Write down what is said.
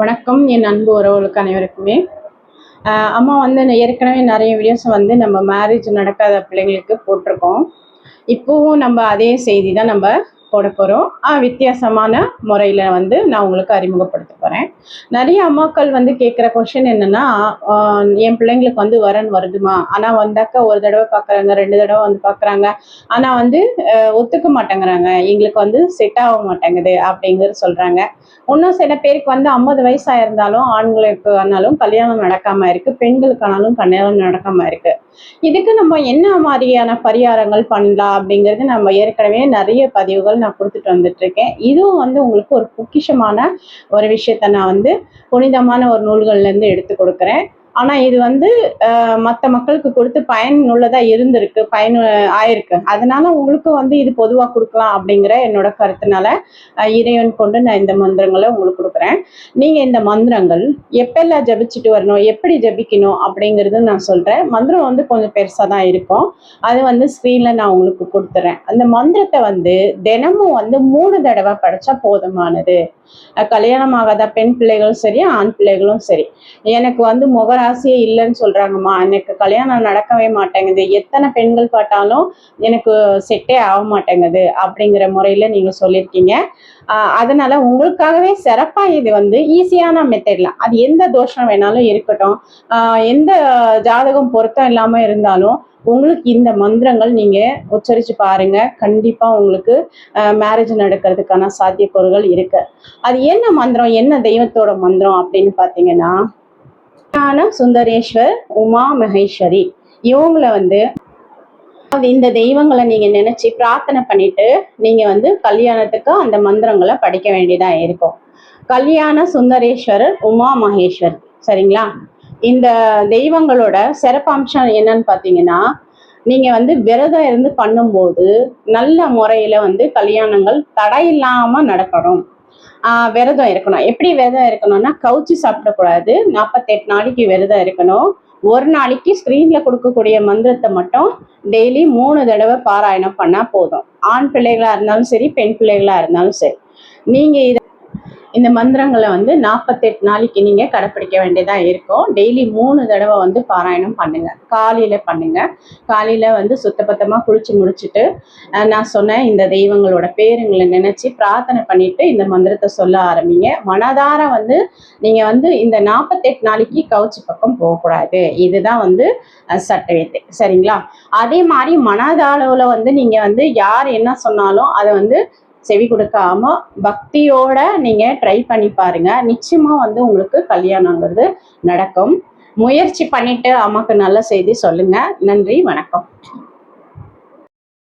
வணக்கம். என் அன்பு உறவுகளுக்கு அனைவருக்குமே. அம்மா வந்து ஏற்கனவே நிறைய வீடியோஸ் வந்து நம்ம மேரேஜ் நடக்காத பிள்ளைங்களுக்கு போட்டிருக்கோம். இப்போவும் நம்ம அதே செய்தி தான் நம்ம போட போகிறோம் வித்தியாசமான முறையில் வந்து நான் உங்களுக்கு அறிமுகப்படுத்த போகிறேன் நிறைய அம்மாக்கள் வந்து கேட்குற கொஷின் என்னென்னா என் பிள்ளைங்களுக்கு வந்து வரன் வருதுமா? ஆனால் வந்தாக்கா ஒரு தடவை பார்க்குறாங்க ரெண்டு தடவை வந்து பார்க்குறாங்க ஆனால் வந்து ஒத்துக்க மாட்டேங்கிறாங்க. எங்களுக்கு வந்து செட் ஆக மாட்டேங்குது அப்படிங்கிறது சொல்கிறாங்க இன்னும் சில பேருக்கு வந்து ஐம்பது வயசாக இருந்தாலும் ஆண்களுக்கு ஆனாலும் கல்யாணம் நடக்காமல் இருக்குது பெண்களுக்கானாலும் கல்யாணம் நடக்காமல் இருக்குது இதுக்கு நம்ம என்ன மாதிரியான பரிகாரங்கள் பண்ணலாம் அப்படிங்கிறது நம்ம ஏற்கனவே நிறைய பதிவுகள் நான் கொடுத்துட்டு வந்துட்டு இருக்கேன் இதுவும் வந்து உங்களுக்கு ஒரு பொக்கிஷமான ஒரு விஷயத்த நான் வந்து புனிதமான ஒரு நூல்கள்ல இருந்து எடுத்து கொடுக்குறேன். ஆனால் இது வந்து மற்ற மக்களுக்கு கொடுத்து பயனுள்ளதாக இருந்திருக்கு பயன் ஆயிருக்கு. அதனால உங்களுக்கும் வந்து இது பொதுவாக கொடுக்கலாம் அப்படிங்கிற என்னோட கருத்துனால இறைவன் கொண்டு நான் இந்த மந்திரங்களை உங்களுக்கு கொடுக்குறேன். நீங்கள் இந்த மந்திரங்கள் எப்பெல்லாம் ஜபிச்சுட்டு வரணும் எப்படி ஜபிக்கணும் அப்படிங்கிறது நான் சொல்கிறேன் மந்திரம் வந்து கொஞ்சம் பெருசாக தான் இருக்கும். அது வந்து ஸ்க்ரீனில் நான் உங்களுக்கு கொடுத்துறேன். அந்த மந்திரத்தை வந்து தினமும் வந்து மூணு தடவை படித்தா போதுமானது. கல்யாணம் ஆகாத பெண் பிள்ளைகளும் சரி ஆண் பிள்ளைகளும் சரி. எனக்கு வந்து முகராசியே இல்லைன்னு சொல்றாங்கம்மா. எனக்கு கல்யாணம் நடக்கவே மாட்டேங்குது. எத்தனை பெண்கள் பார்த்தாலும் எனக்கு செட்டே ஆக மாட்டேங்குது அப்படிங்கிற முறையில நீங்க சொல்லியிருக்கீங்க. அதனால் அதனால உங்களுக்காகவே சிறப்பா இது வந்து ஈஸியான மெத்தட்ல அது எந்த தோஷம் வேணாலும் இருக்கட்டும். எந்த ஜாதகம் பொருத்தம் இல்லாம இருந்தாலும் உங்களுக்கு இந்த மந்திரங்கள் நீங்க உச்சரிச்சு பாருங்க. கண்டிப்பா உங்களுக்கு மேரேஜ் நடக்கிறதுக்கான சாத்தியக்கூறுகள் இருக்கு. அது என்ன மந்திரம்? என்ன தெய்வத்தோட மந்திரம் அப்படின்னு பாத்தீங்கன்னா ஞான சுந்தரேஸ்வர் உமா மகேஸ்வரி. இவங்கள வந்து இந்த தெய்வங்களை நீங்க நினைச்சு பிரார்த்தனை பண்ணிட்டு நீங்க வந்து கல்யாணத்துக்கு அந்த மந்திரங்களை படிக்க வேண்டியதா இருக்கும். கல்யாண சுந்தரேஸ்வரர் உமா மகேஸ்வர். சரிங்களா? இந்த தெய்வங்களோட சிறப்பம்சம் என்னன்னு பாத்தீங்கன்னா நீங்க வந்து விரதம் இருந்து பண்ணும்போது நல்ல முறையில வந்து கல்யாணங்கள் தடையில்லாம நடக்கணும். விரதம் இருக்கணும். எப்படி விரதம் இருக்கணும்னா கவுச்சி சாப்பிடக்கூடாது. நாற்பத்தெட்டு நாளைக்கு விரதம் இருக்கணும். ஒரு நாளைக்கு ஸ்க்ரீன்ல கொடுக்கக்கூடிய மந்திரத்தை மட்டும் டெய்லி மூணு தடவை பாராயணம் பண்ணா போதும். ஆண் பிள்ளைகளா இருந்தாலும் சரி பெண் பிள்ளைகளா இருந்தாலும் சரி. நீங்க இதை இந்த மந்திரங்களை வந்து நாற்பத்தெட்டு நாளைக்கு நீங்கள் கடைப்பிடிக்க வேண்டியதாக இருக்கும். டெய்லி மூணு தடவை வந்து பாராயணம் பண்ணுங்கள் காலையில் பண்ணுங்கள் காலையில் வந்து சுத்தபத்தமாக குளிச்சு முடிச்சுட்டு நான் சொன்ன இந்த தெய்வங்களோட பேருங்களை நினச்சி பிரார்த்தனை பண்ணிவிட்டு இந்த மந்திரத்தை சொல்ல ஆரம்பிங்க. மனதார வந்து நீங்கள் வந்து இந்த நாற்பத்தெட்டு நாளைக்கு கவுச்சி பக்கம் போகக்கூடாது. இதுதான் வந்து அஹ், சட்டவித்தை. சரிங்களா? அதே மாதிரி மனதளவுல வந்து நீங்கள் வந்து யார் என்ன சொன்னாலும் அதை வந்து செவி கொடுக்காம பக்தியோட நீங்க ட்ரை பண்ணி பாருங்க. நிச்சயமா வந்து உங்களுக்கு கல்யாணங்கிறது நடக்கும். முயற்சி பண்ணிட்டு அம்மாக்கு நல்ல செய்தி சொல்லுங்க. நன்றி வணக்கம்.